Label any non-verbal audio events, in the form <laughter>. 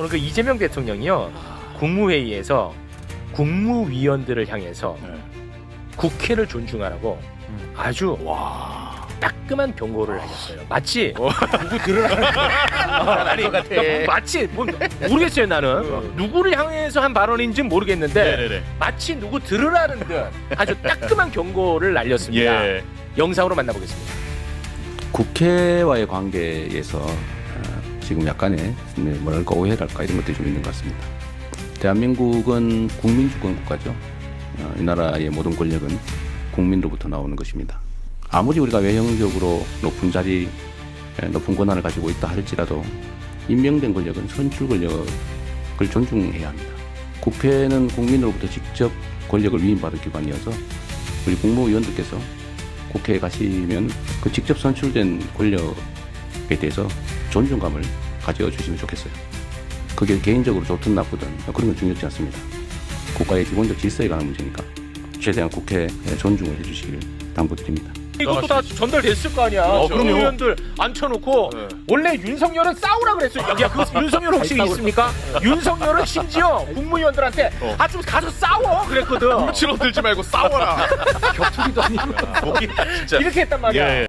오늘 그 이재명 대통령이요 국무회의에서 국무위원들을 향해서 네. 국회를 존중하라고 음. 아주 와. 따끔한 경고를 하셨어요. 마치 어. 누구 들으라는 아니 것 같아. 마치 뭐, 모르겠어요 나는 어. 누구를 향해서 한 발언인지 는 모르겠는데 네네네. 마치 누구 들으라는 듯 아주 따끔한 경고를 날렸습니다. 예. 영상으로 만나보겠습니다. 국회와의 관계에서 어, 지금 약간의 네, 뭐랄까 오해랄까 이런 것들이 좀 있는 것 같습니다. 대한민국은 국민주권 국가죠. 어, 이 나라의 모든 권력은 국민으로부터 나오는 것입니다. 아무리 우리가 외형적으로 높은 자리, 에, 높은 권한을 가지고 있다 할지라도 임명된 권력은 선출 권력을 존중해야 합니다. 국회는 국민으로부터 직접 권력을 위임받은 기관이어서 우리 국무위원들께서 국회에 가시면 그 직접 선출된 권력에 대해서 존중감을 가져주시면 좋겠어요. 그게 개인적으로 좋든 나쁘든 그런 건 중요치 않습니다. 국가의 기본적 질서에 관한 문제니까 최대한 국회에 존중을 해주시길 당부드립니다. 이것도 다 전달됐을 거 아니야. 어, 그럼요. 국무위원들 앉혀놓고 네. 원래 윤석열은 싸우라 그랬어요. 야, 야그 <laughs> 윤석열 혹시 있습니까? 윤석열은 심지어 <laughs> 국무위원들한테 어. 아좀 가서 싸워 그랬거든. 치러 들지 말고 싸워라. <laughs> 격투기도 아니고. 진짜. 이렇게 했단 말이야. 예, 예.